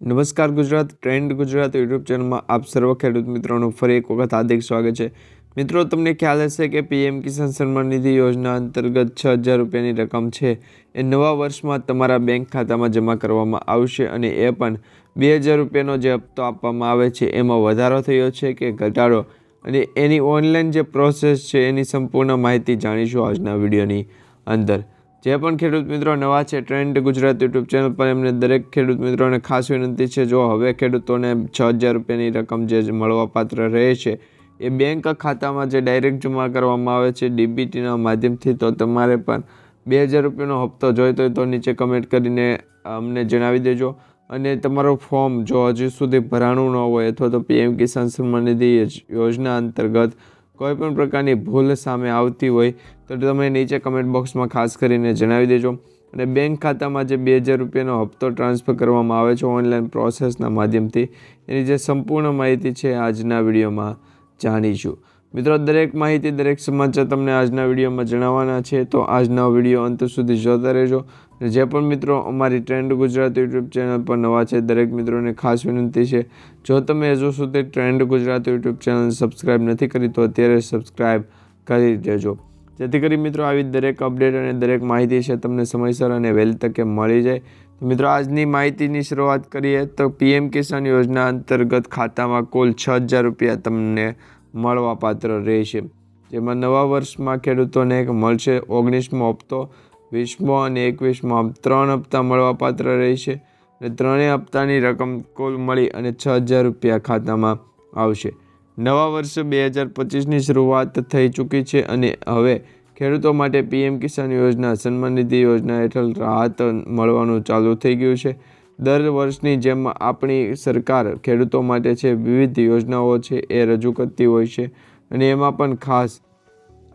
નમસ્કાર Gujarat, trend Gujarat YouTube ચેનલમાં આપ સર્વ ખેડૂત મિત્રોનું ફરી એક વખત હાર્દિક સ્વાગત છે. મિત્રો, તમને ખ્યાલ હશે કે પીએમ કિસાન સન્માન નિધિ યોજના અંતર્ગત છ હજાર રૂપિયાની રકમ છે. એ નવા વર્ષમાં તમારા બેંક ખાતામાં જમા કરવામાં આવશે અને એ પણ બે હજાર રૂપિયાનો જે હપ્તો આપવામાં આવે છે, એમાં વધારો થયો છે કે ઘટાડો. અને એની ઓનલાઈન જે પ્રોસેસ છે, એની સંપૂર્ણ માહિતી જાણીશું આજના વિડીયોની અંદર. જે પણ ખેડૂત મિત્રો નવા છે ટ્રેન્ડ ગુજરાત યુટ્યુબ ચેનલ પર એમને દરેક ખેડૂત મિત્રોને ખાસ વિનંતી છે, જો હવે ખેડૂતોને છ હજાર રૂપિયાની રકમ જે મળવાપાત્ર રહે છે, એ બેંક ખાતામાં જે ડાયરેક્ટ જમા કરવામાં આવે છે ડીબીટીના માધ્યમથી, તો તમારે પણ બે હજાર રૂપિયાનો હપ્તો જોઈતો હોય તો નીચે કમેન્ટ કરીને અમને જણાવી દેજો. અને તમારું ફોર્મ જો હજુ સુધી ભરાણું ન હોય અથવા તો પીએમ કિસાન સન્માન નિધિ યોજના અંતર્ગત કોઈ પણ પ્રકારની ભૂલ સામે આવતી હોય તો તમે નીચે કમેન્ટ બોક્સમાં ખાસ કરીને જણાવી દેજો. અને બેંક ખાતામાં જે બે હજાર રૂપિયાનો હપ્તો ટ્રાન્સફર કરવામાં આવે છે ઓનલાઈન પ્રોસેસના માધ્યમથી, એની જે સંપૂર્ણ માહિતી છે આજના વિડીયોમાં જાણીશું. મિત્રો, દરેક માહિતી દરેક સમાચાર તમને આજના વિડીયોમાં જણાવવાના છે. તો આજનો વીડિયો અંત સુધી જોતા રહેજો. જે પણ મિત્રો અમારી ટ્રેન્ડ ગુજરાત યુટ્યુબ ચેનલ પર નવા છે, દરેક મિત્રોને ખાસ વિનંતી છે, જો તમે હજુ સુધી trend Gujarat YouTube channel subscribe નથી કરી, તો અત્યારે સબસ્ક્રાઈબ કરી દેજો. જેથી કરી મિત્રો આવી દરેક અપડેટ અને દરેક માહિતી છે તમને સમયસર અને વહેલી તકે મળી જાય. તો મિત્રો આજની માહિતીની શરૂઆત કરીએ તો પીએમ કિસાન યોજના અંતર્ગત ખાતામાં કુલ છ હજાર રૂપિયા તમને મળવાપાત્ર રહેશે. જેમાં નવા વર્ષમાં ખેડૂતોને એક મળશે ઓગણીસમો હપ્તો વીસમો અને એકવીસમો આમ ત્રણ હપ્તા મળવાપાત્ર રહેશે અને ત્રણેય હપ્તાની રકમ કુલ મળી અને છ હજાર રૂપિયા ખાતામાં આવશે. નવા વર્ષ બે હજાર પચીસની શરૂઆત થઈ ચૂકી છે અને હવે ખેડૂતો માટે પીએમ કિસાન યોજના, સન્માન નિધિ યોજના હેઠળ રાહત મળવાનું ચાલુ થઈ ગયું છે. દર વર્ષની જેમ આપણી સરકાર ખેડૂતો માટે છે વિવિધ યોજનાઓ છે એ રજૂ કરતી હોય છે અને એમાં પણ ખાસ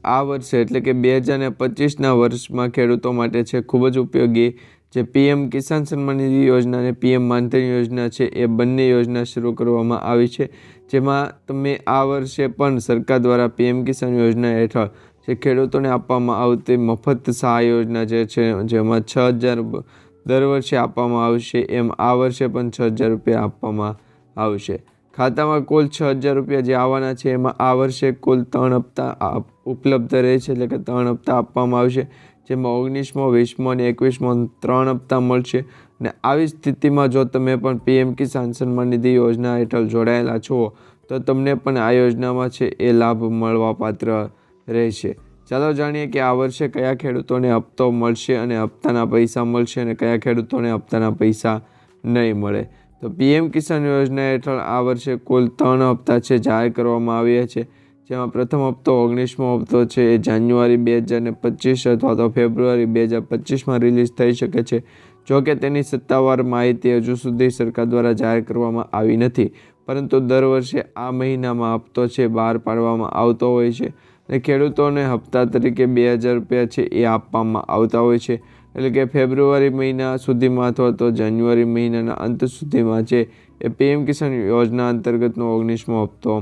આ વર્ષે એટલે કે બે હજાર પચીસના વર્ષમાં ખેડૂતો માટે છે ખૂબ જ ઉપયોગી જે પીએમ કિસાન સન્માન નિધિ યોજના અને પીએમ માનધન યોજના છે એ બંને યોજના શરૂ કરવામાં આવી છે. જેમાં તમે આ વર્ષે પણ સરકાર દ્વારા પીએમ કિસાન યોજના હેઠળ જે ખેડૂતોને આપવામાં આવતી મફત સહાય યોજના જે છે, જેમાં છ હજાર દર વર્ષે આપવામાં આવશે એમ આ વર્ષે પણ છ હજાર રૂપિયા આપવામાં આવશે. ખાતામાં કુલ છ હજાર રૂપિયા જે આવવાના છે એમાં આ વર્ષે કુલ ત્રણ હપ્તા ઉપલબ્ધ રહે છે, એટલે કે ત્રણ હપ્તા આપવામાં આવશે, જેમાં ઓગણીસમો, વીસમો અને એકવીસમો ત્રણ હપ્તા મળશે. અને આવી સ્થિતિમાં જો તમે પણ પીએમ કિસાન સન્માન નિધિ યોજના હેઠળ જોડાયેલા છો, તો તમને પણ આ યોજનામાં છે એ લાભ મળવા પાત્ર રહેશે. ચાલો જાણીએ કે આ વર્ષે કયા ખેડૂતોને હપ્તો મળશે અને હપ્તાના પૈસા મળશે અને કયા ખેડૂતોને હપ્તાના પૈસા નહીં મળે. તો પીએમ કિસાન યોજના હેઠળ આ વર્ષે કુલ ત્રણ હપ્તા છે જાહેર કરવામાં આવ્યા છે. જેમાં પ્રથમ હપ્તો ઓગણીસમો હપ્તો છે. એ જાન્યુઆરી બે હજાર ને પચીસ અથવા તો ફેબ્રુઆરી બે હજાર પચીસમાં રિલીઝ થઈ શકે છે. જો કે તેની સત્તાવાર માહિતી હજુ સુધી સરકાર દ્વારા જાહેર કરવામાં આવી નથી. પરંતુ દર વર્ષે આ મહિનામાં હપ્તો છે બહાર પાડવામાં આવતો હોય છે અને ખેડૂતોને હપ્તા તરીકે બે હજાર રૂપિયા છે એ આપવામાં આવતા હોય છે. એટલે કે ફેબ્રુઆરી મહિના સુધીમાં અથવા તો જાન્યુઆરી મહિનાના અંત સુધીમાં છે એ પીએમ કિસાન યોજના અંતર્ગતનો ઓગણીસમો હપ્તો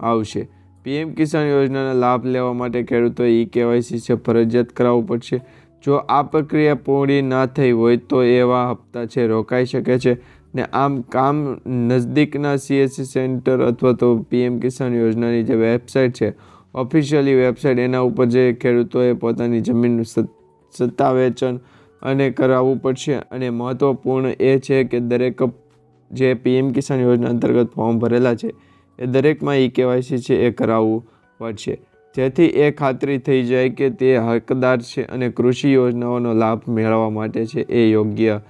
આવશે. પીએમ કિસાન યોજનાના લાભ લેવા માટે ખેડૂતોએ ઈ કેવાયસી છે, ફરજિયાત કરાવવું પડશે. જો આ પ્રક્રિયા પૂરી ના થઈ હોય તો એવા હપ્તા છે, રોકાઈ શકે છે. ને આમ કામ નજદીકના સીએસસી સેન્ટર અથવા તો પીએમ કિસાન યોજનાની જે વેબસાઇટ છે, ઓફિશિયલી વેબસાઇટ એના ઉપર જે ખેડૂતોએ પોતાની જમીન સત્તા વેચન અને કરાવવું પડશે. અને મહત્ત્વપૂર્ણ એ છે કે દરેક જે પીએમ કિસાન યોજના અંતર્ગત ફોર્મ ભરેલા છે એ દરેકમાં ઈ કેવાયસી છે, એ કરાવવું પડશે. જેથી એ ખાતરી થઈ જાય કે તે હકદાર છે અને કૃષિ યોજનાઓનો લાભ મેળવવા માટે છે, એ યોગ્ય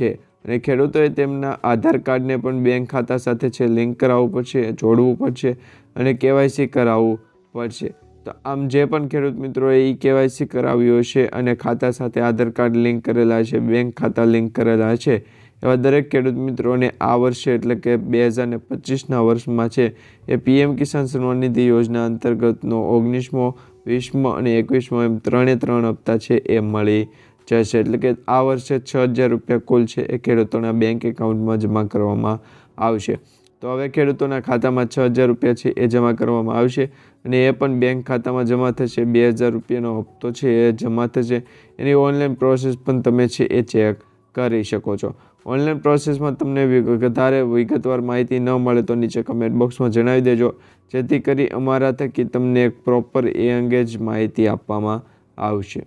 છે. અને ખેડૂતોએ તેમના આધાર કાર્ડને પણ બેંક ખાતા સાથે છે, લિંક કરાવવું પડશે, જોડવું પડશે અને કેવાયસી કરાવવું પડશે. તો આમ જે પણ ખેડૂત મિત્રોએ ઈ કેવાયસી કરાવ્યું હશે અને ખાતા સાથે આધાર કાર્ડ લિંક કરેલા છે, બેંક ખાતા લિંક કરેલા છે એવા દરેક ખેડૂત મિત્રોને આ વર્ષે એટલે કે બે હજાર ને પચીસના વર્ષમાં છે એ પીએમ કિસાન સન્માનનિધિ યોજના અંતર્ગતનો ઓગણીસમો, વીસમો અને એકવીસમો એમ ત્રણે ત્રણ હપ્તા છે એ મળી જશે. એટલે કે આ વર્ષે છ હજાર રૂપિયા કુલ છે એ ખેડૂતોના બેંક એકાઉન્ટમાં જમા કરવામાં આવશે. તો હવે ખેડૂતોના ખાતામાં છ હજાર રૂપિયા છે એ જમા કરવામાં આવશે અને એ પણ બેંક ખાતામાં જમા થશે. બે હજાર રૂપિયાનો હપ્તો છે એ જમા થશે. એની ઓનલાઈન પ્રોસેસ પણ તમે છે એ ચેક કરી શકો છો. ઓનલાઈન પ્રોસેસમાં તમને વધારે વિગતવાર માહિતી ન મળે તો નીચે કમેન્ટ બોક્સમાં જણાવી દેજો. જેથી કરી અમારા થકી તમને એક પ્રોપર એ અંગે જ માહિતી આપવામાં આવશે.